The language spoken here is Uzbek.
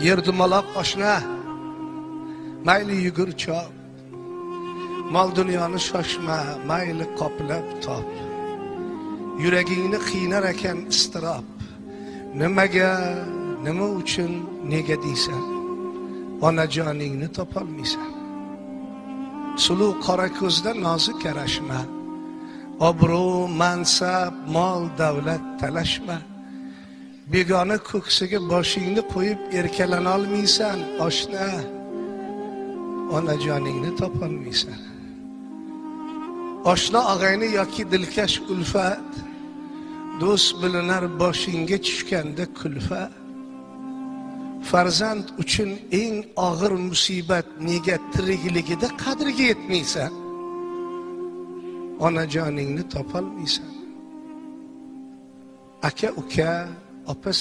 yer dumaloq oshna. Mayli yugur chop. Mol dunyoni shoshma mayli qoplab top. Yuragingni qiynar ekan iztirob. Nimaga nima uchun nega deysan? Onajoningni topolmaysan. Suluv qora ko'zda nozik yarashma. Obro' mansab mol davlat talashma. Begona ko'ksiga boshingni qo'yib erkalanolmaysan oshna. Onajoningni topolmaysan. Oshna og'ayni yoki dilkash ulfat. Do'st bilinar boshingga tushganda kulfat. Farzand uchun eng og'ir musibat nega tirikligida qadriga yetmaysan? Onajoningni topolmaysan. Aka uka of a